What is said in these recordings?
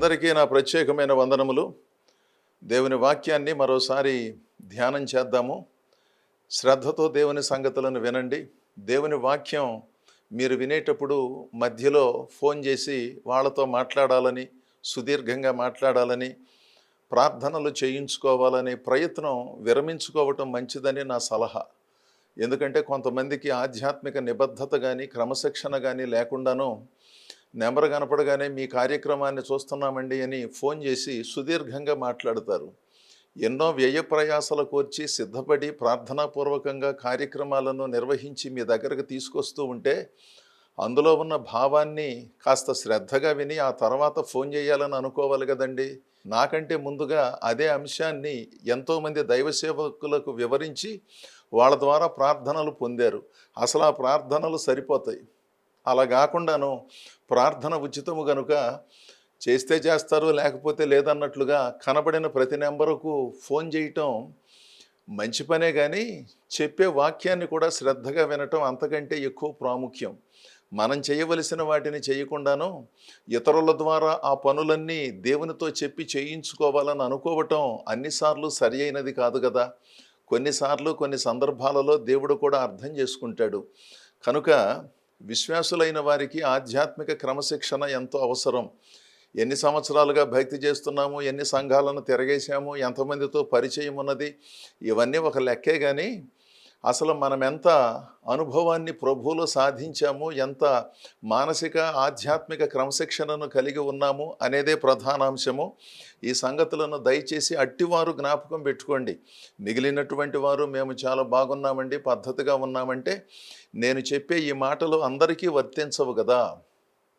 అందరికీ నా ప్రత్యేకమైన వందనములు. దేవుని వాక్యాన్ని మరోసారి ధ్యానం చేద్దాము. శ్రద్ధతో దేవుని సంగతులను వినండి. దేవుని వాక్యం మీరు వినేటప్పుడు మధ్యలో ఫోన్ చేసి వాళ్ళతో మాట్లాడాలని సుదీర్ఘంగా మాట్లాడాలని ప్రార్థనలు చేయించుకోవాలనే ప్రయత్నం విరమించుకోవటం మంచిదని నా సలహా. ఎందుకంటే కొంతమందికి ఆధ్యాత్మిక నిబద్ధత కానీ క్రమశిక్షణ కానీ లేకుండాను నెంబర్ కనపడగానే మీ కార్యక్రమాన్ని చూస్తున్నామండి అని ఫోన్ చేసి సుదీర్ఘంగా మాట్లాడతారు. ఎన్నో వ్యయ ప్రయాసలు కోర్చి సిద్ధపడి ప్రార్థనాపూర్వకంగా కార్యక్రమాలను నిర్వహించి మీ దగ్గరకు తీసుకొస్తూ ఉంటే అందులో ఉన్న భావాన్ని కాస్త శ్రద్ధగా విని ఆ తర్వాత ఫోన్ చేయాలని అనుకోవాలి కదండి. నాకంటే ముందుగా అదే అంశాన్ని ఎంతోమంది దైవ సేవకులకు వివరించి వాళ్ళ ద్వారా ప్రార్థనలు పొందారు. అసలు ఆ ప్రార్థనలు సరిపోతాయి. అలా కాకుండాను ప్రార్థన ఉచితము కనుక చేస్తే చేస్తారు లేకపోతే లేదన్నట్లుగా కనబడిన ప్రతి నెంబరుకు ఫోన్ చేయటం మంచి పనే కానీ చెప్పే వాక్యాన్ని కూడా శ్రద్ధగా వినటం అంతకంటే ఎక్కువ ప్రాముఖ్యం. మనం చేయవలసిన వాటిని చేయకుండాను ఇతరుల ద్వారా ఆ పనులన్నీ దేవునితో చెప్పి చేయించుకోవాలని అనుకోవటం అన్నిసార్లు సరి అయినది కాదు కదా. కొన్నిసార్లు కొన్ని సందర్భాలలో దేవుడు కూడా అర్థం చేసుకుంటాడు. కనుక విశ్వాసులైన వారికి ఆధ్యాత్మిక క్రమశిక్షణ ఎంతో అవసరం. ఎన్ని సంవత్సరాలుగా భక్తి చేస్తున్నాము ఎన్ని సంఘాలను తిరగేశాము ఎంతమందితో పరిచయం ఉన్నది ఇవన్నీ ఒక లెక్కే కానీ అసలు మనం ఎంత అనుభవాన్ని ప్రభువులో సాధించాము ఎంత మానసిక ఆధ్యాత్మిక క్రమశిక్షణను కలిగి ఉన్నాము అనేదే ప్రధానాంశము ఈ సంగతులను దయచేసి అట్టివారు జ్ఞాపకం పెట్టుకోండి. మిగిలినటువంటి వారు మేము చాలా బాగున్నామండి పద్ధతిగా ఉన్నామంటే నేను చెప్పే ఈ మాటలు అందరికీ వర్తించవు కదా.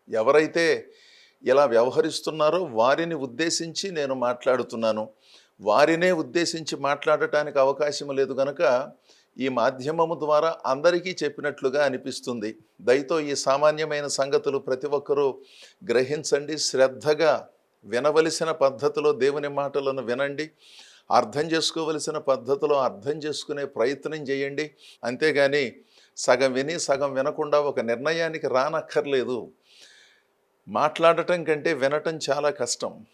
ఎవరైతే ఇలా వ్యవహరిస్తున్నారో వారిని ఉద్దేశించి నేను మాట్లాడుతున్నాను. వారినే ఉద్దేశించి మాట్లాడటానికి అవకాశం లేదు కనుక ఈ మాధ్యమము ద్వారా అందరికీ చెప్పినట్లుగా అనిపిస్తుంది. దయతో ఈ సామాన్యమైన సంగతులు ప్రతి ఒక్కరూ గ్రహించండి. శ్రద్ధగా వినవలసిన పద్ధతిలో దేవుని మాటలను వినండి. అర్థం చేసుకోవలసిన పద్ధతిలో అర్థం చేసుకునే ప్రయత్నం చేయండి. అంతేగాని సగం విని సగం వినకుండా ఒక నిర్ణయానికి రానక్కర్లేదు. మాట్లాడటం కంటే వినటం చాలా కష్టం.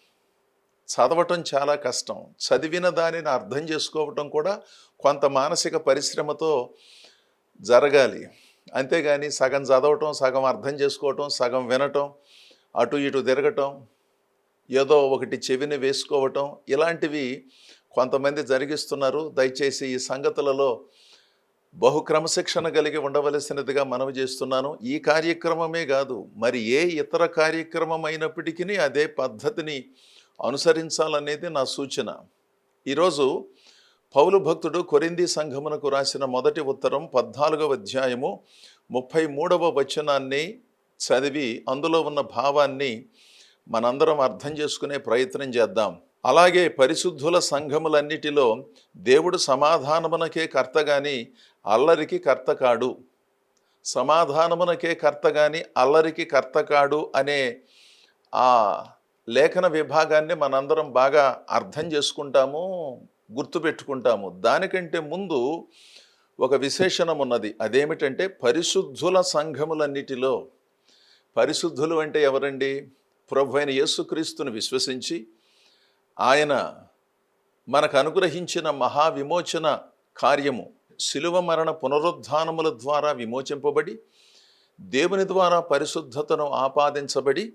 చదవటం చాలా కష్టం. చదివిన దానిని అర్థం చేసుకోవటం కూడా కొంత మానసిక పరిశ్రమతో జరగాలి. అంతేగాని సగం చదవటం సగం అర్థం చేసుకోవటం సగం వినటం అటు ఇటు తిరగటం ఏదో ఒకటి చెవిని వేసుకోవటం ఇలాంటివి కొంతమంది జరిగిస్తున్నారు. దయచేసి ఈ సంగతులలో బహు క్రమశిక్షణ కలిగి ఉండవలసినదిగా మనవి చేస్తున్నాను. ఈ కార్యక్రమమే కాదు మరి ఏ ఇతర కార్యక్రమం అయినప్పటికీ అదే పద్ధతిని అనుసరించాలనేది నా సూచన. ఈరోజు పౌలు భక్తుడు కొరింది సంఘమునకు రాసిన మొదటి ఉత్తరం పద్నాలుగవ అధ్యాయము ముప్పై మూడవ వచనాన్ని చదివి అందులో ఉన్న భావాన్ని మనందరం అర్థం చేసుకునే ప్రయత్నం చేద్దాం. అలాగే పరిశుద్ధుల సంఘములన్నిటిలో దేవుడు సమాధానమునకే కర్త గాని అల్లరికి కర్త కాడు. సమాధానమునకే కర్త గాని అల్లరికి కర్త కాడు అనే ఆ లేఖన విభాగాన్ని మనందరం బాగా అర్థం చేసుకుంటాము గుర్తుపెట్టుకుంటాము దానికంటే ముందు ఒక విశేషణం ఉన్నది. అదేమిటంటే పరిశుద్ధుల సంఘములన్నిటిలో పరిశుద్ధులు అంటే ఎవరండి? ప్రభు అయిన యేసుక్రీస్తుని విశ్వసించి ఆయన మనకు అనుగ్రహించిన మహావిమోచన కార్యము శిలువ మరణ పునరుద్ధానముల ద్వారా విమోచింపబడి దేవుని ద్వారా పరిశుద్ధతను ఆపాదించబడి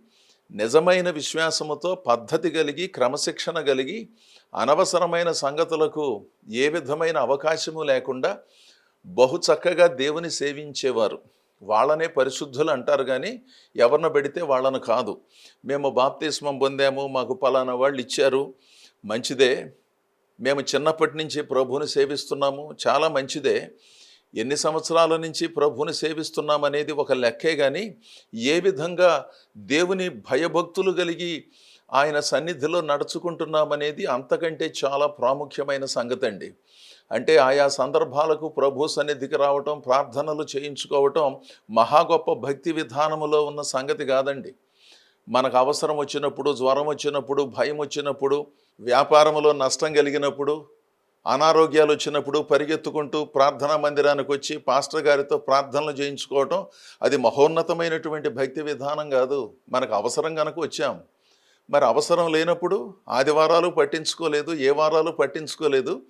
నిజమైన విశ్వాసముతో పద్ధతి కలిగి క్రమశిక్షణ కలిగి అనవసరమైన సంగతులకు ఏ విధమైన అవకాశము లేకుండా బహు చక్కగా దేవుని సేవించేవారు. వాళ్ళనే పరిశుద్ధులు అంటారు కానీ ఎవరిని పెడితే వాళ్ళను కాదు. మేము బాప్తిస్మం పొందాము మాకు పలానా వాళ్ళు ఇచ్చారు. మంచిదే. మేము చిన్నప్పటి నుంచి ప్రభువుని సేవిస్తున్నాము. చాలా మంచిదే. ఎన్ని సంవత్సరాల నుంచి ప్రభువుని సేవిస్తున్నామనేది ఒక లెక్కే కానీ ఏ విధంగా దేవుని భయభక్తులు కలిగి ఆయన సన్నిధిలో నడుచుకుంటున్నామనేది అంతకంటే చాలా ప్రాముఖ్యమైన సంగతి అండి అంటే ఆయా సందర్భాలకు ప్రభు సన్నిధికి రావటం ప్రార్థనలు చేయించుకోవటం మహా గొప్ప భక్తి విధానములో ఉన్న సంగతి కాదండి. మనకు అవసరం వచ్చినప్పుడు జ్వరం వచ్చినప్పుడు భయం వచ్చినప్పుడు వ్యాపారంలో నష్టం కలిగినప్పుడు అనారోగ్యాలు వచ్చినప్పుడు పరిగెత్తుకుంటూ ప్రార్థనా మందిరానికి వచ్చి పాస్టర్ గారితో ప్రార్థనలు చేయించుకోవటం అది మహోన్నతమైనటువంటి భక్తి విధానం కాదు. మనకు అవసరం కనుక వచ్చాం. మరి అవసరం లేనప్పుడు ఆదివారాలు పట్టించుకోలేదు ఏ వారాలు పట్టించుకోలేదు.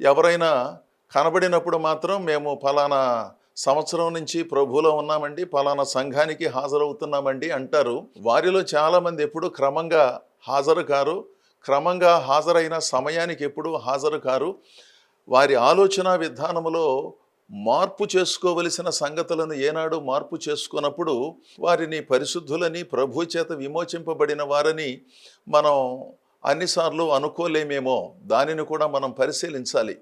ఎవరైనా కనబడినప్పుడు మాత్రం మేము ఫలానా సంవత్సరం నుంచి ప్రభువులో ఉన్నామండి ఫలానా సంఘానికి హాజరవుతున్నామండి అంటారు. వారిలో చాలామంది ఎప్పుడు క్రమంగా హాజరు కారు. క్రమంగా హాజరైన సమయానికి ఎప్పుడూ హాజరు కారు. వారి ఆలోచన విధానములో మార్పు చేసుకోవలసిన సంగతులను ఏనాడు మార్పు చేసుకున్నప్పుడు వారిని పరిశుద్ధులని ప్రభు చేత విమోచింపబడిన వారని మనం అన్నిసార్లు అనుకోలేమేమో. దానిని కూడా మనం పరిశీలించాలి.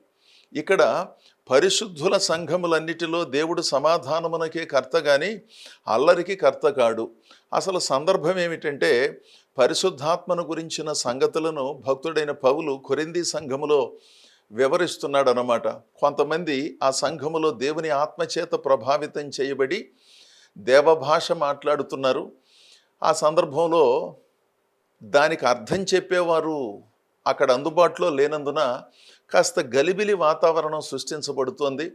ఇక్కడ పరిశుద్ధుల సంఘములన్నిటిలో దేవుడు సమాధానమునకే కర్త కానీ అల్లరికి కర్త కాడు. అసలు సందర్భం ఏమిటంటే పరిశుద్ధాత్మను గురించిన సంగతులను భక్తుడైన పౌలు కొరింది సంఘములో వివరిస్తున్నాడు అన్నమాట కొంతమంది ఆ సంఘములో దేవుని ఆత్మచేత ప్రభావితం చేయబడి దేవభాష మాట్లాడుతున్నారు. ఆ సందర్భంలో దానికి అర్థం చెప్పేవారు అక్కడ అందుబాటులో లేనందున కాస్త గలిబిలి వాతావరణం సృష్టించబడుతోంది.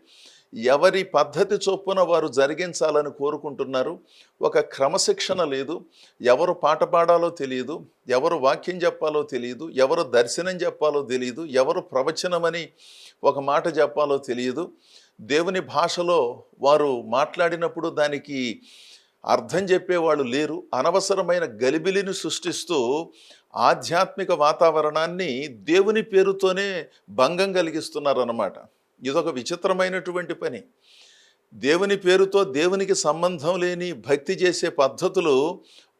ఎవరి పద్ధతి చొప్పున వారు జరిగించాలని కోరుకుంటున్నారు? ఒక క్రమశిక్షణ లేదు. ఎవరు పాట పాడాలో తెలియదు. ఎవరు వాక్యం చెప్పాలో తెలియదు. ఎవరు దర్శనం చెప్పాలో తెలియదు. ఎవరు ప్రవచనమని ఒక మాట చెప్పాలో తెలియదు. దేవుని భాషలో వారు మాట్లాడినప్పుడు దానికి అర్థం చెప్పేవాళ్ళు లేరు. అనవసరమైన గలిబిలిని సృష్టిస్తూ ఆధ్యాత్మిక వాతావరణాన్ని దేవుని పేరుతోనే భంగం కలిగిస్తున్నారన్నమాట. ఇదొక విచిత్రమైనటువంటి పని. దేవుని పేరుతో దేవునికి సంబంధం లేని భక్తి చేసే పద్ధతులు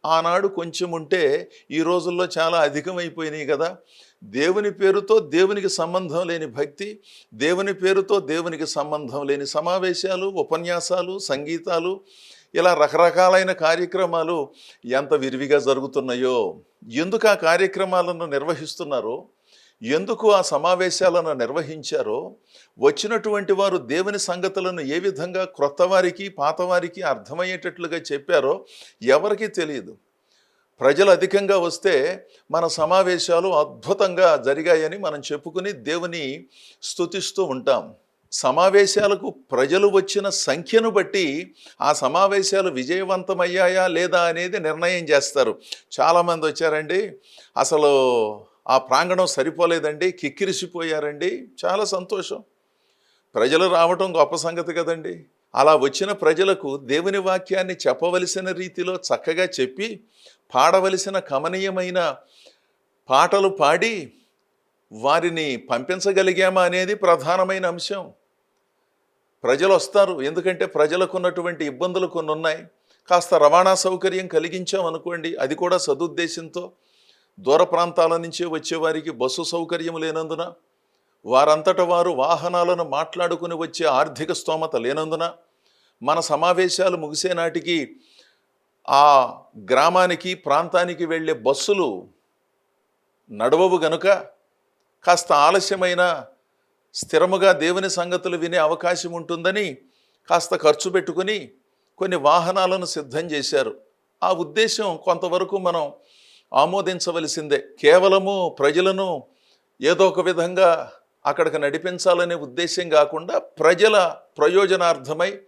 ఆనాడు కొంచెం ఉంటే ఈ రోజుల్లో చాలా అధికమైపోయినాయి కదా. దేవుని పేరుతో దేవునికి సంబంధం లేని భక్తి దేవుని పేరుతో దేవునికి సంబంధం లేని సమావేశాలు ఉపన్యాసాలు సంగీతాలు ఇలా రకరకాలైన కార్యక్రమాలు ఎంత విరివిగా జరుగుతున్నాయో ఎందుకు ఆ కార్యక్రమాలను నిర్వహిస్తున్నారో ఎందుకు ఆ సమావేశాలను నిర్వహించారో వచ్చినటువంటి వారు దేవుని సంగతులను ఏ విధంగా క్రొత్త వారికి పాతవారికి అర్థమయ్యేటట్లుగా చెప్పారో ఎవరికీ తెలియదు. ప్రజలు అధికంగా వస్తే మన సమావేశాలు అద్భుతంగా జరిగాయని మనం చెప్పుకుని దేవుని స్తుతిస్తూ ఉంటాం. సమావేశాలకు ప్రజలు వచ్చిన సంఖ్యను బట్టి ఆ సమావేశాలు విజయవంతమయ్యాయా లేదా అనేది నిర్ణయం చేస్తారు. చాలామంది వచ్చారండి అసలు ఆ ప్రాంగణం సరిపోలేదండి కిక్కిరిసిపోయారండి. చాలా సంతోషం. ప్రజలు రావటం గొప్ప సంగతి కదండి. అలా వచ్చిన ప్రజలకు దేవుని వాక్యాన్ని చెప్పవలసిన రీతిలో చక్కగా చెప్పి పాడవలసిన కమనీయమైన పాటలు పాడి వారిని పంపించగలిగామా అనేది ప్రధానమైన అంశం. ప్రజలు వస్తారు. ఎందుకంటే ప్రజలకు ఉన్నటువంటి ఇబ్బందులు కొన్ని ఉన్నాయి కాస్త రవాణా సౌకర్యం కలిగించాం అనుకోండి అది కూడా సదుద్దేశంతో దూర ప్రాంతాల నుంచి వచ్చేవారికి బస్సు సౌకర్యం లేనందున వారంతట వారు వాహనాలను మాట్లాడుకుని వచ్చే ఆర్థిక స్తోమత లేనందున మన సమావేశాలు ముగిసే నాటికి ఆ గ్రామానికి ప్రాంతానికి వెళ్ళే బస్సులు నడవవు గనుక కాస్త ఆలస్యమైన స్థిరముగా దేవుని సంగతులు వినే అవకాశం ఉంటుందని కాస్త ఖర్చు పెట్టుకుని కొన్ని వాహనాలను సిద్ధం చేశారు. ఆ ఉద్దేశం కొంతవరకు మనం ఆమోదించవలసిందే. కేవలము ప్రజలను ఏదో ఒక విధంగా అక్కడికి నడిపించాలనే ఉద్దేశం కాకుండా ప్రజల ప్రయోజనార్థమై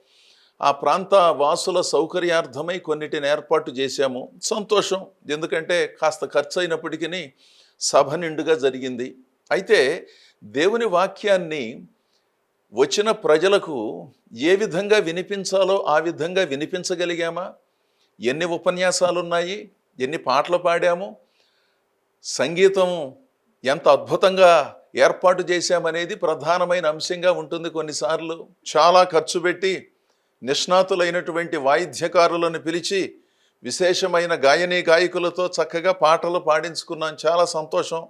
ఆ ప్రాంత వాసుల సౌకర్యార్థమై కొన్నిటిని ఏర్పాటు చేశాము. సంతోషం. ఎందుకంటే కాస్త ఖర్చు అయినప్పటికీ సభ నిండుగా జరిగింది. అయితే దేవుని వాక్యాన్ని వచ్చిన ప్రజలకు ఏ విధంగా వినిపించాలో ఆ విధంగా వినిపించగలిగామా? ఎన్ని ఉపన్యాసాలు ఉన్నాయి ఎన్ని పాటలు పాడాము? సంగీతం ఎంత అద్భుతంగా ఏర్పాటు చేశామనేది ప్రధానమైన అంశంగా ఉంటుంది కొన్నిసార్లు. చాలా ఖర్చు పెట్టి నిష్ణాతులైనటువంటి వాయిద్యకారులను పిలిచి విశేషమైన గాయనీ గాయకులతో చక్కగా పాటలు పాడించుకున్నాం. చాలా సంతోషం.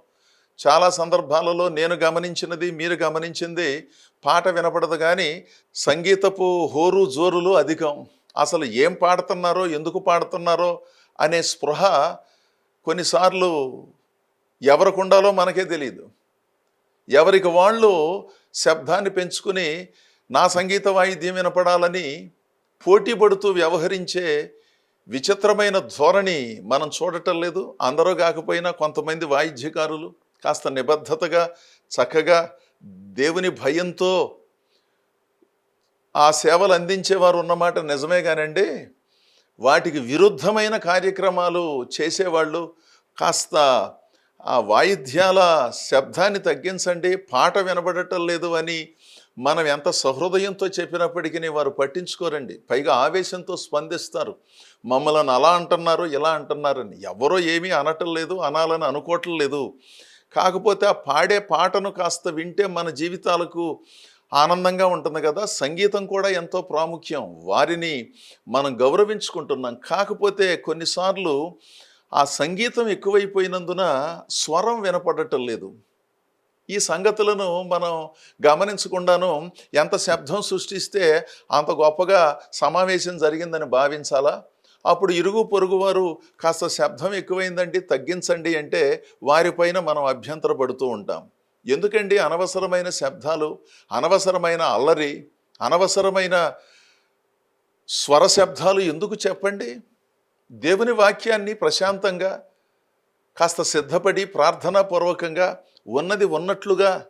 చాలా సందర్భాలలో నేను గమనించినది మీరు గమనించింది పాట వినపడదు కానీ సంగీతపు హోరు జోరులు అధికం. అసలు ఏం పాడుతున్నారో ఎందుకు పాడుతున్నారో అనే స్పృహ కొన్నిసార్లు ఎవరికి ఉండాలో మనకే తెలియదు ఎవరికి వాళ్ళు శబ్దాన్ని పెంచుకుని నా సంగీత వాయిద్యం వినపడాలని పోటీ పడుతూ వ్యవహరించే విచిత్రమైన ధోరణి మనం చూడటం లేదు. అందరూ కాకపోయినా కొంతమంది వాయిద్యకారులు కాస్త నిబద్ధతగా చక్కగా దేవుని భయంతో ఆ సేవలు అందించేవారు ఉన్నమాట నిజమే కానండి. వాటికి విరుద్ధమైన కార్యక్రమాలు చేసేవాళ్ళు. కాస్త ఆ వాయిద్యాల శబ్దాన్ని తగ్గించండి పాట వినబడటం లేదు అని మనం ఎంత సహృదయంతో చెప్పినప్పటికీ వారు పట్టించుకోరండి. పైగా ఆవేశంతో స్పందిస్తారు. మమ్మల్ని అలా అంటున్నారు ఇలా అంటున్నారని. ఎవరో ఏమీ అనటం లేదు అనాలని అనుకోవటం లేదు. కాకపోతే ఆ పాడే పాటను కాస్త వింటే మన జీవితాలకు ఆనందంగా ఉంటుంది కదా. సంగీతం కూడా ఎంతో ప్రాముఖ్యం. వారిని మనం గౌరవించుకుంటున్నాం. కాకపోతే కొన్నిసార్లు ఆ సంగీతం ఎక్కువైపోయినందున స్వరం వినపడటం లేదు. ఈ సంగతులను మనం గమనించకుండాను ఎంత శబ్దం సృష్టిస్తే అంత గొప్పగా సమావేశం జరిగిందని భావించాలా? అప్పుడు ఇరుగు పొరుగు వారు కాస్త శబ్దం ఎక్కువైందండి తగ్గించండి అంటే వారిపైన మనం అభ్యంతరపడుతూ ఉంటాం. ఎందుకండి అనవసరమైన శబ్దాలు అనవసరమైన అల్లరి అనవసరమైన స్వర శబ్దాలు ఎందుకు చెప్పండి? దేవుని వాక్యాన్ని ప్రశాంతంగా కాస్త సిద్ధపడి ప్రార్థనాపూర్వకంగా ఉన్నది ఉన్నట్లుగా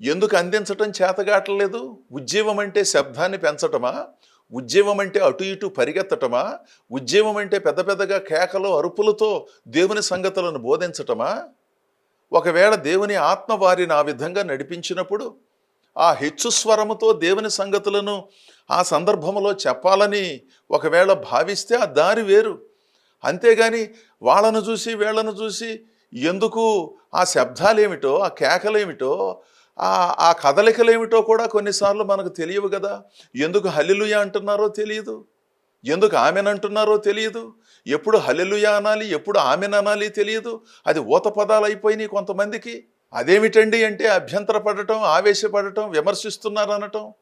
ఎందుకు అందించటం చేతగాటలేదు? ఉద్యమం అంటే శబ్దాన్ని పెంచటమా? ఉద్యమం అంటే అటు ఇటు పరిగెత్తటమా? ఉద్యమం అంటే పెద్ద పెద్దగా కేకలు అరుపులతో దేవుని సంగతులను బోధించటమా? ఒకవేళ దేవుని ఆత్మ వారిని ఆ విధంగా నడిపించినప్పుడు ఆ హెచ్చు స్వరముతో దేవుని సంగతులను ఆ సందర్భంలో చెప్పాలని ఒకవేళ భావిస్తే ఆ దారి వేరు. అంతేగాని వాళ్ళను చూసి వీళ్ళను చూసి ఎందుకు ఆ శబ్దాలేమిటో ఆ కేకలేమిటో ఆ ఆ కదలికలేమిటో కూడా కొన్నిసార్లు మనకు తెలియవు కదా. ఎందుకు హల్లిలుయ అంటున్నారో తెలియదు. ఎందుకు ఆమెనంటున్నారో తెలియదు. ఎప్పుడు హలెలుయా అనాలి ఎప్పుడు ఆమెననాలి తెలియదు. అది ఊత పదాలు అయిపోయినాయి కొంతమందికి. అదేమిటండి అంటే అభ్యంతరపడటం ఆవేశపడటం విమర్శిస్తున్నారు అనటం.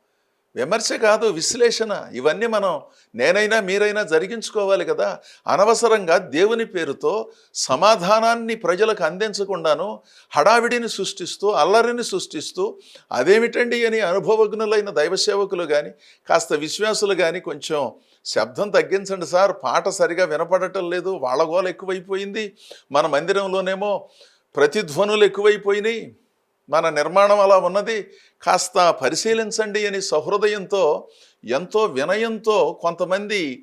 విమర్శ కాదు విశ్లేషణ. ఇవన్నీ మనం నేనైనా మీరైనా జరిగించుకోవాలి కదా. అనవసరంగా దేవుని పేరుతో సమాధానాన్ని ప్రజలకు అందించకుండాను హడావిడిని సృష్టిస్తూ అల్లరిని సృష్టిస్తూ అదేమిటండి అని అనుభవజ్ఞులైన దైవ సేవకులు కానీ కాస్త విశ్వాసులు కానీ కొంచెం శబ్దం తగ్గించండి సార్. పాట సరిగా వినపడటం లేదు. వాళ్ళ గోల ఎక్కువైపోయింది. మన మందిరంలోనేమో ప్రతిధ్వనులు ఎక్కువైపోయినాయి. మన నిర్మాణం అలా ఉన్నది. కాస్త పరిశీలించండి అని సహృదయంతో ఎంతో వినయంతో కొంతమంది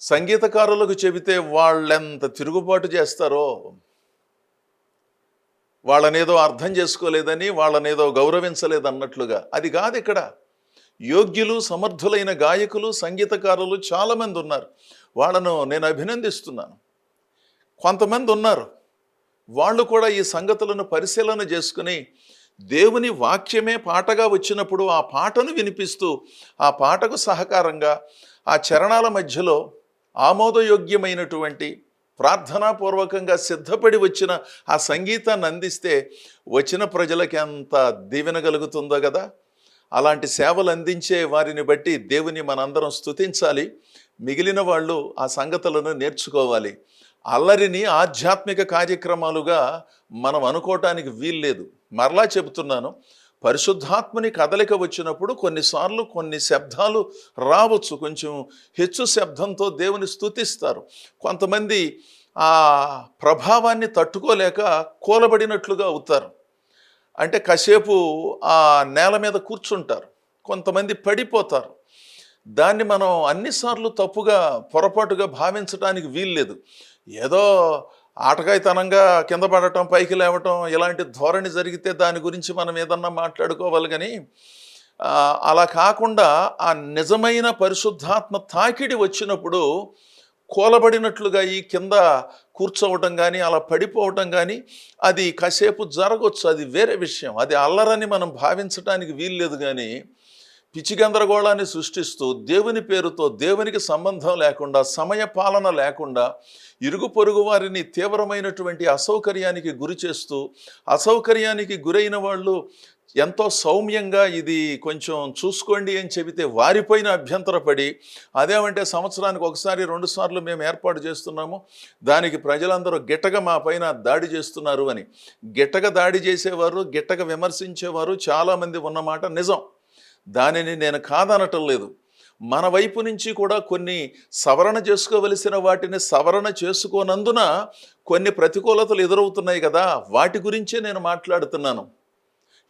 సంగీతకారులకు చెబితే వాళ్ళెంత తిరుగుబాటు చేస్తారో వాళ్ళనేదో అర్థం చేసుకోలేదని వాళ్ళనేదో గౌరవించలేదన్నట్లుగా. అది కాదు ఇక్కడ. యోగ్యులు సమర్థులైన గాయకులు సంగీతకారులు చాలామంది ఉన్నారు. వాళ్ళను నేను అభినందిస్తున్నాను. కొంతమంది ఉన్నారు. వాళ్ళు కూడా ఈ సంగతులను పరిశీలన చేసుకుని దేవుని వాక్యమే పాటగా వచ్చినప్పుడు ఆ పాటను వినిపిస్తూ ఆ పాటకు సహకారంగా ఆ చరణాల మధ్యలో ఆమోదయోగ్యమైనటువంటి ప్రార్థనాపూర్వకంగా సిద్ధపడి వచ్చిన ఆ సంగీతాన్ని అందిస్తే వచ్చిన ప్రజలకి ఎంత దీవెన కలుగుతుందో కదా? అలాంటి సేవలు అందించే వారిని బట్టి దేవుని మనందరం స్తుతించాలి. మిగిలిన వాళ్ళు ఆ సంగతులను నేర్చుకోవాలి. అల్లరిని ఆధ్యాత్మిక కార్యక్రమాలుగా మనం అనుకోవటానికి వీల్లేదు. మరలా చెబుతున్నాను పరిశుద్ధాత్మని కదలిక వచ్చినప్పుడు కొన్నిసార్లు కొన్ని శబ్దాలు రావచ్చు. కొంచెం హెచ్చు శబ్దంతో దేవుని స్తుతిస్తారు. కొంతమంది ఆ ప్రభావాన్ని తట్టుకోలేక కూలబడినట్లుగా అవుతారు. అంటే కాసేపు ఆ నేల మీద కూర్చుంటారు. కొంతమంది పడిపోతారు. దాన్ని మనం అన్నిసార్లు తప్పుగా పొరపాటుగా భావించడానికి వీల్లేదు. ఏదో ఆటకాయితనంగా కింద పడటం పైకి లేవటం ఇలాంటి ధోరణి జరిగితే దాని గురించి మనం ఏదన్నా మాట్లాడుకోవాలి కానీ అలా కాకుండా ఆ నిజమైన పరిశుద్ధాత్మ తాకిడి వచ్చినప్పుడు కూలబడినట్లుగా ఈ కింద కూర్చోవటం కానీ అలా పడిపోవటం కానీ అది కాసేపు జరగవచ్చు అది వేరే విషయం. అది అల్లరని మనం భావించడానికి వీల్లేదు కానీ పిచ్చి గందరగోళాన్ని సృష్టిస్తూ దేవుని పేరుతో దేవునికి సంబంధం లేకుండా సమయ పాలన లేకుండా ఇరుగు పొరుగు వారిని తీవ్రమైనటువంటి అసౌకర్యానికి గురి చేస్తూ అసౌకర్యానికి గురైన వాళ్ళు ఎంతో సౌమ్యంగా ఇది కొంచెం చూసుకోండి అని చెబితే వారిపైన అభ్యంతరపడి అదేమంటే సంవత్సరానికి ఒకసారి రెండు సార్లు మేము ఏర్పాటు చేస్తున్నాము దానికి ప్రజలందరూ గిట్టగా మా పైన దాడి చేస్తున్నారు అని. గిట్టగా దాడి చేసేవారు గిట్టగా విమర్శించేవారు చాలామంది ఉన్నమాట నిజం. దానిని నేను కాదనటం లేదు. మన వైపు నుంచి కూడా కొన్ని సవరణ చేసుకోవలసిన వాటిని సవరణ చేసుకోనందున కొన్ని ప్రతికూలతలు ఎదురవుతున్నాయి కదా వాటి గురించే నేను మాట్లాడుతున్నాను.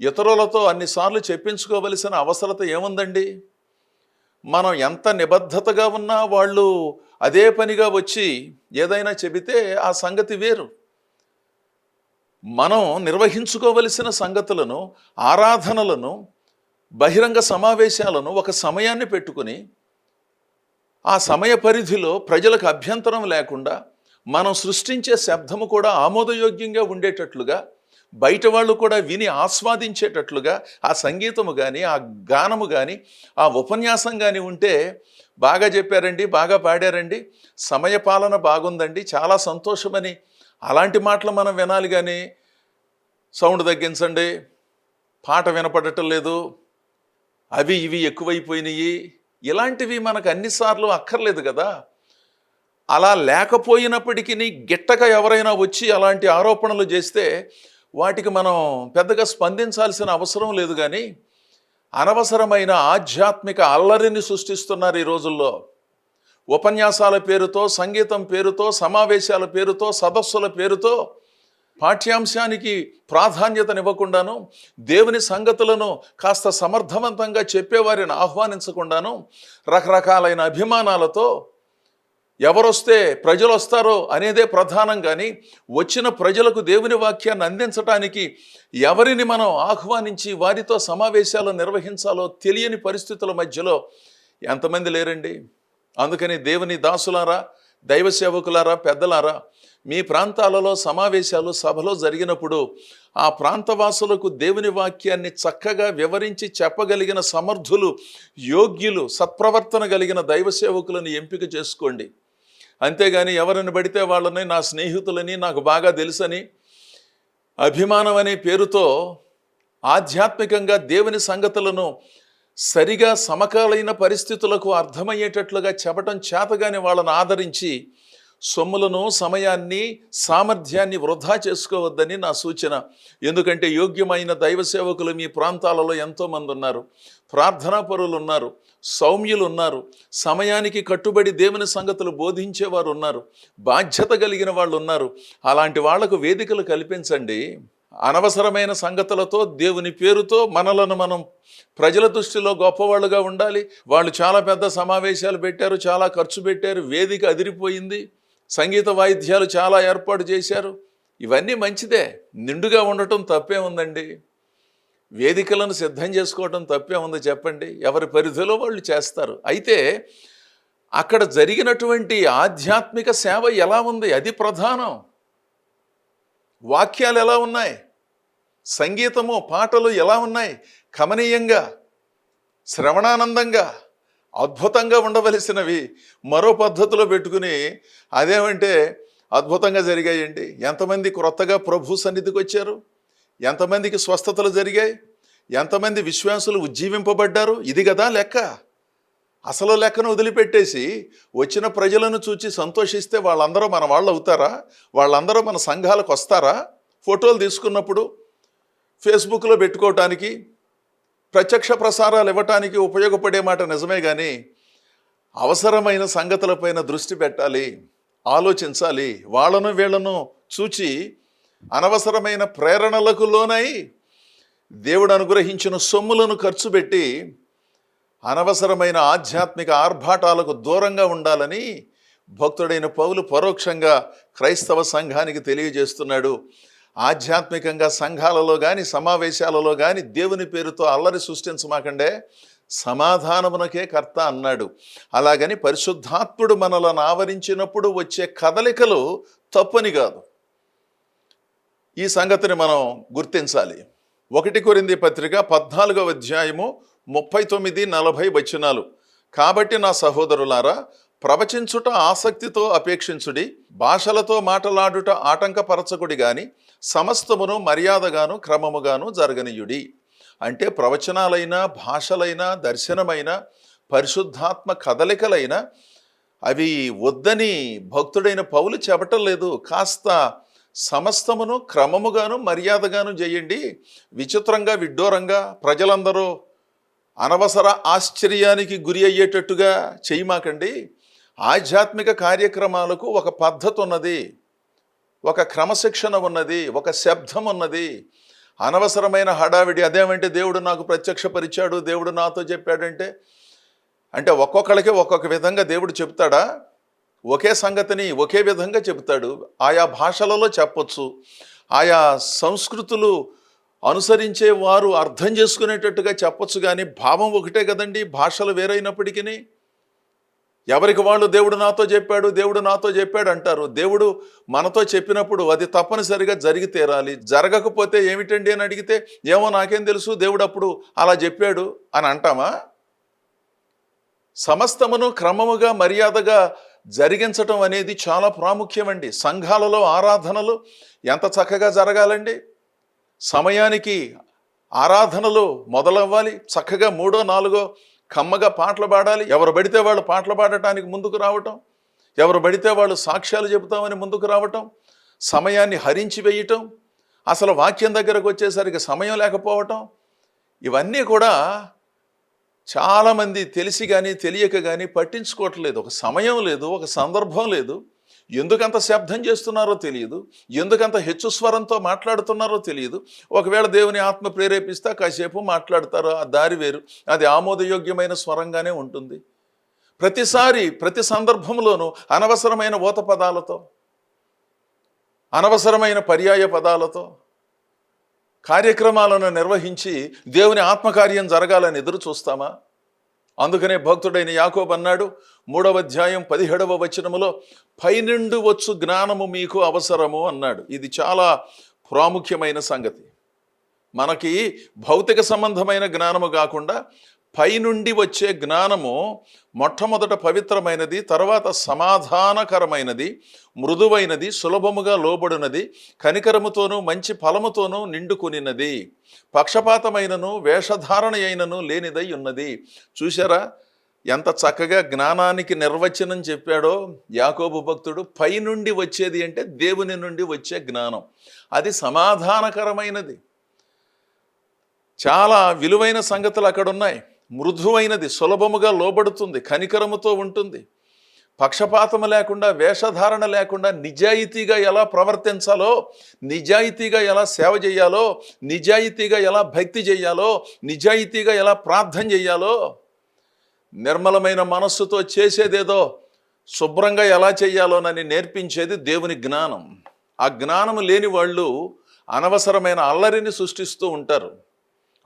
ఇతరులతో అన్నిసార్లు చెప్పించుకోవలసిన అవసరత ఏముందండి? మనం ఎంత నిబద్ధతగా ఉన్నా వాళ్ళు అదే పనిగా వచ్చి ఏదైనా చెబితే ఆ సంగతి వేరు. మనం నిర్వహించుకోవలసిన సంగతులను ఆరాధనలను బహిరంగ సమావేశాలను ఒక సమయాన్ని పెట్టుకుని ఆ సమయ పరిధిలో ప్రజలకు అభ్యంతరం లేకుండా మనం సృష్టించే శబ్దము కూడా ఆమోదయోగ్యంగా ఉండేటట్లుగా బయట వాళ్ళు కూడా విని ఆస్వాదించేటట్లుగా ఆ సంగీతము కానీ ఆ గానము కానీ ఆ ఉపన్యాసం కానీ ఉంటే బాగా చెప్పారండి బాగా పాడారండి సమయ పాలన బాగుందండి చాలా సంతోషమని అలాంటి మాటలు మనం వినాలి కానీ సౌండ్ తగ్గించండి పాట వినపడటం లేదు అవి ఇవి ఎక్కువైపోయినాయి. ఇలాంటివి మనకు అన్నిసార్లు అక్కర్లేదు కదా. అలా లేకపోయినప్పటికీ గిట్టక ఎవరైనా వచ్చి అలాంటి ఆరోపణలు చేస్తే వాటికి మనం పెద్దగా స్పందించాల్సిన అవసరం లేదు కానీ అనవసరమైన ఆధ్యాత్మిక అల్లరిని సృష్టిస్తున్నారు ఈ రోజుల్లో. ఉపన్యాసాల పేరుతో సంగీతం పేరుతో సమావేశాల పేరుతో సదస్సుల పేరుతో పాఠ్యాంశానికి ప్రాధాన్యతనివ్వకుండాను దేవుని సంగతులను కాస్త సమర్థవంతంగా చెప్పేవారిని ఆహ్వానించకుండాను రకరకాలైన అభిమానాలతో ఎవరొస్తే ప్రజలు వస్తారో అనేదే ప్రధానం కానీ వచ్చిన ప్రజలకు దేవుని వాక్యాన్ని అందించటానికి ఎవరిని మనం ఆహ్వానించి వారితో సమావేశాలు నిర్వహించాలో తెలియని పరిస్థితుల మధ్యలో ఎంతమంది లేరండి? అందుకని దేవుని దాసులారా దైవ సేవకులారా పెద్దలారా మీ ప్రాంతాలలో సమావేశాలు సభలో జరిగినప్పుడు ఆ ప్రాంతవాసులకు దేవుని వాక్యాన్ని చక్కగా వివరించి చెప్పగలిగిన సమర్థులు యోగ్యులు సత్ప్రవర్తన కలిగిన దైవ సేవకులను ఎంపిక చేసుకోండి. అంతేగాని ఎవరిని పడితే వాళ్ళని నా స్నేహితులని నాకు బాగా తెలుసని అభిమానం అనే పేరుతో ఆధ్యాత్మికంగా దేవుని సంగతులను సరిగా సమకాలీన పరిస్థితులకు అర్థమయ్యేటట్లుగా చెప్పటం చేతగాని వాళ్ళని ఆదరించి సొమ్ములను సమయాన్ని సామర్థ్యాన్ని వృధా చేసుకోవద్దని నా సూచన. ఎందుకంటే యోగ్యమైన దైవ సేవకులు మీ ప్రాంతాలలో ఎంతోమంది ఉన్నారు. ప్రార్థనా పరులు ఉన్నారు. సౌమ్యులు ఉన్నారు. సమయానికి కట్టుబడి దేవుని సంగతులు బోధించేవారు ఉన్నారు. బాధ్యత కలిగిన వాళ్ళు ఉన్నారు. అలాంటి వాళ్ళకు వేదికలు కల్పించండి. అనవసరమైన సంగతులతో దేవుని పేరుతో మనలను మనం ప్రజల దృష్టిలో గొప్పవాళ్ళుగా ఉండాలి. వాళ్ళు చాలా పెద్ద సమావేశాలు పెట్టారు చాలా ఖర్చు పెట్టారు వేదిక అదిరిపోయింది. సంగీత వాయిద్యాలు చాలా ఏర్పాటు చేశారు. ఇవన్నీ మంచిదే. నిండుగా ఉండటం తప్పే ఉందండి. వేదికలను సిద్ధం చేసుకోవటం తప్పే ఉంది చెప్పండి. ఎవరి పరిధిలో వాళ్ళు చేస్తారు. అయితే అక్కడ జరిగినటువంటి ఆధ్యాత్మిక సేవ ఎలా ఉంది? అది ప్రధానం. వాక్యాలు ఎలా ఉన్నాయి? సంగీతము పాటలు ఎలా ఉన్నాయి? కమనీయంగా శ్రవణానందంగా అద్భుతంగా ఉండవలసినవి మరో పద్ధతిలో పెట్టుకుని అదేమంటే అద్భుతంగా జరిగాయండి. ఎంతమంది క్రొత్తగా ప్రభు సన్నిధికి వచ్చారు? ఎంతమందికి స్వస్థతలు జరిగాయి? ఎంతమంది విశ్వాసులు ఉజ్జీవింపబడ్డారు? ఇది కదా లెక్క. అసలు లెక్కను వదిలిపెట్టేసి వచ్చిన ప్రజలను చూచి సంతోషిస్తే వాళ్ళందరూ మన వాళ్ళు అవుతారా? వాళ్ళందరూ మన సంఘాలకు వస్తారా? ఫోటోలు తీసుకున్నప్పుడు ఫేస్బుక్లో పెట్టుకోవటానికి ప్రత్యక్ష ప్రసారాలు ఇవ్వటానికి ఉపయోగపడే మాట నిజమే కానీ అవసరమైన సంగతులపైన దృష్టి పెట్టాలి ఆలోచించాలి వాళ్ళను వీళ్ళను చూచి అనవసరమైన ప్రేరణలకు లోనై దేవుడు అనుగ్రహించిన సొమ్ములను ఖర్చు పెట్టి అనవసరమైన ఆధ్యాత్మిక ఆర్భాటాలకు దూరంగా ఉండాలని భక్తుడైన పౌలు పరోక్షంగా క్రైస్తవ సంఘానికి తెలియజేస్తున్నాడు. ఆధ్యాత్మికంగా సంఘాలలో కానీ సమావేశాలలో కానీ దేవుని పేరుతో అల్లరి సృష్టించమాకండే సమాధానమునకే కర్త అన్నాడు. అలాగని పరిశుద్ధాత్ముడు మనలను ఆవరించినప్పుడు వచ్చే కదలికలు తప్పని కాదు. ఈ సంగతిని మనం గుర్తించాలి. ఒకటి కొరింది పత్రిక పద్నాలుగవ అధ్యాయము ముప్పై తొమ్మిది నలభై వచనాలు. కాబట్టి నా సహోదరులారా ప్రవచించుట ఆసక్తితో అపేక్షించుడి భాషలతో మాటలాడుట ఆటంకపరచకుడి గాని సమస్తమును మర్యాదగాను క్రమముగాను జరగనీయుడి. అంటే ప్రవచనాలైన భాషలైన దర్శనమైన పరిశుద్ధాత్మ కదలికలైన అవి వద్దని భక్తుడైన పౌలు చెప్పటం లేదు. కాస్త సమస్తమును క్రమముగాను మర్యాదగాను చేయండి. విచిత్రంగా విడ్డూరంగా ప్రజలందరూ అనవసర ఆశ్చర్యానికి గురి అయ్యేటట్టుగా చేయమాకండి ఆధ్యాత్మిక కార్యక్రమాలకు ఒక పద్ధతి ఉన్నది ఒక క్రమశిక్షణ ఉన్నది ఒక శబ్దం ఉన్నది. అనవసరమైన హడావిడి అదేమంటే దేవుడు నాకు ప్రత్యక్షపరిచాడు దేవుడు నాతో చెప్పాడంటే అంటే ఒక్కొక్కళ్ళకి ఒక్కొక్క విధంగా దేవుడు చెప్తాడా? ఒకే సంగతిని ఒకే విధంగా చెప్తాడు. ఆయా భాషలలో చెప్పొచ్చు. ఆయా సంస్కృతులు అనుసరించే వారు అర్థం చేసుకునేటట్టుగా చెప్పొచ్చు కానీ భావం ఒకటే కదండి భాషలు వేరైనప్పటికీ ఎవరికి వాళ్ళు దేవుడు నాతో చెప్పాడు దేవుడు నాతో చెప్పాడు అంటారు. దేవుడు మనతో చెప్పినప్పుడు అది తప్పనిసరిగా జరిగి తీరాలి. జరగకపోతే ఏమిటండి అని అడిగితే ఏమో నాకేం తెలుసు దేవుడు అప్పుడు అలా చెప్పాడు అని అంటామా? సమస్తమును క్రమముగా మర్యాదగా జరిగించటం అనేది చాలా ప్రాముఖ్యమండి. సంఘాలలో ఆరాధనలు ఎంత చక్కగా జరగాలండి? సమయానికి ఆరాధనలు మొదలవ్వాలి. చక్కగా మూడో నాలుగో కమ్మగా పాటలు పాడాలి. ఎవరు పడితే వాళ్ళు పాటలు పాడటానికి ముందుకు రావటం. ఎవరు పడితే వాళ్ళు సాక్ష్యాలు చెబుతామని ముందుకు రావటం. సమయాన్ని హరించి వేయటం. అసలు వాక్యం దగ్గరకు వచ్చేసరికి సమయం లేకపోవటం. ఇవన్నీ కూడా చాలామంది తెలిసి కానీ తెలియక కానీ పట్టించుకోవట్లేదు. ఒక సమయం లేదు ఒక సందర్భం లేదు. ఎందుకంత శబ్దం చేస్తున్నారో తెలియదు. ఎందుకంత హెచ్చు స్వరంతో మాట్లాడుతున్నారో తెలియదు. ఒకవేళ దేవుని ఆత్మ ప్రేరేపిస్తే కాసేపు మాట్లాడతారు. ఆ దారి వేరు. అది ఆమోదయోగ్యమైన స్వరంగానే ఉంటుంది. ప్రతిసారి ప్రతి సందర్భంలోనూ అనవసరమైన ఊత పదాలతో అనవసరమైన పర్యాయ పదాలతో కార్యక్రమాలను నిర్వహించి దేవుని ఆత్మకార్యం జరగాలని ఎదురు చూస్తామా? అందుకనే భక్తుడైన యాకోబ్ అన్నాడు మూడవ అధ్యాయం పదిహేడవ వచనములో పైనుండి వచ్చు జ్ఞానము మీకు అవసరము అన్నాడు. ఇది చాలా ప్రాముఖ్యమైన సంగతి. మనకి భౌతిక సంబంధమైన జ్ఞానము కాకుండా పైనుండి వచ్చే జ్ఞానము మొట్టమొదట పవిత్రమైనది తర్వాత సమాధానకరమైనది మృదువైనది సులభముగా లోబడినది కనికరముతోనూ మంచి ఫలముతోనూ నిండుకునినది. పక్షపాతమైనను వేషధారణ అయినను లేనిదై ఉన్నది. చూశారా? ఎంత చక్కగా జ్ఞానానికి నిర్వచనం చెప్పాడో యాకోబు భక్తుడు. పైనుండి వచ్చేది అంటే దేవుని నుండి వచ్చే జ్ఞానం. అది సమాధానకరమైనది. చాలా విలువైన సంగతులు అక్కడ ఉన్నాయి మృదువైనది సులభముగా లోబడుతుంది కనికరముతో ఉంటుంది. పక్షపాతము లేకుండా వేషధారణ లేకుండా నిజాయితీగా ఎలా ప్రవర్తించాలో నిజాయితీగా ఎలా సేవ చేయాలో నిజాయితీగా ఎలా భక్తి చేయాలో నిజాయితీగా ఎలా ప్రార్థన చేయాలో నిర్మలమైన మనస్సుతో చేసేదేదో శుభ్రంగా ఎలా చేయాలోనని నేర్పించేది దేవుని జ్ఞానం. ఆ జ్ఞానము లేని వాళ్ళు అనవసరమైన అల్లరిని సృష్టిస్తూ ఉంటారు.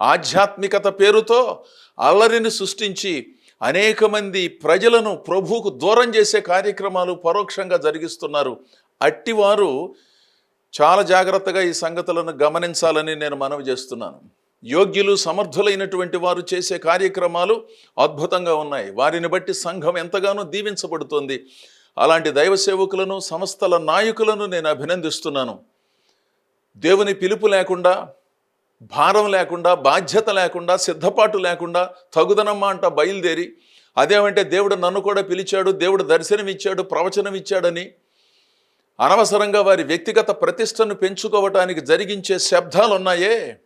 ఆధ్యాత్మికత పేరుతో అల్లరిని సృష్టించి అనేక మంది ప్రజలను ప్రభువుకు దూరం చేసే కార్యక్రమాలు పరోక్షంగా జరిగిస్తున్నారు. అట్టివారు చాలా జాగ్రత్తగా ఈ సంగతులను గమనించాలని నేను మనవి చేస్తున్నాను. యోగ్యులు సమర్థులైనటువంటి వారు చేసే కార్యక్రమాలు అద్భుతంగా ఉన్నాయి. వారిని బట్టి సంఘం ఎంతగానో దీవించబడుతుంది. అలాంటి దైవ సేవకులను సంస్థల నాయకులను నేను అభినందిస్తున్నాను. దేవుని పిలుపు లేకుండా భారం లేకుండా బాధ్యత లేకుండా సిద్ధపాటు లేకుండా తగుదనమ్మ అంట బయలుదేరి అదేమంటే దేవుడు నన్ను కూడా పిలిచాడు దేవుడు దర్శనం ఇచ్చాడు ప్రవచనం ఇచ్చాడని అనవసరంగా వారి వ్యక్తిగత ప్రతిష్టను పెంచుకోవటానికి జరిగించే శబ్దాలు ఉన్నాయే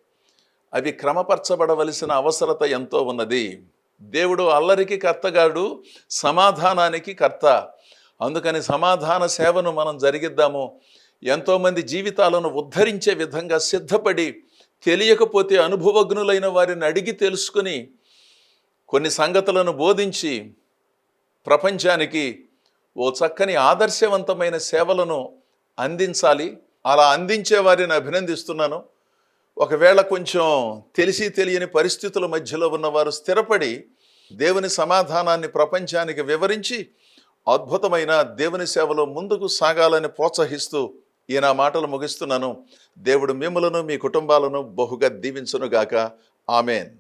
అవి క్రమపరచబడవలసిన అవసరత ఎంతో ఉన్నది. దేవుడు అల్లరికి కర్తగాడు సమాధానానికి కర్త. అందుకని సమాధాన సేవను మనం జరిగిద్దాము. ఎంతోమంది జీవితాలను ఉద్ధరించే విధంగా సిద్ధపడి తెలియకపోతే అనుభవజ్ఞులైన వారిని అడిగి తెలుసుకుని కొన్ని సంగతులను బోధించి ప్రపంచానికి ఓ చక్కని ఆదర్శవంతమైన సేవలను అందించాలి. అలా అందించే వారిని అభినందిస్తున్నాను. ఒకవేళ కొంచెం తెలిసి తెలియని పరిస్థితుల మధ్యలో ఉన్నవారు స్థిరపడి దేవుని సమాధానాన్ని ప్రపంచానికి వివరించి అద్భుతమైన దేవుని సేవలో ముందుకు సాగాలని ప్రోత్సహిస్తూ ఈ నా మాటలు ముగిస్తున్నాను. దేవుడు మిమ్మలను మీ కుటుంబాలను బహుగా దీవించునుగాక. ఆమెన్.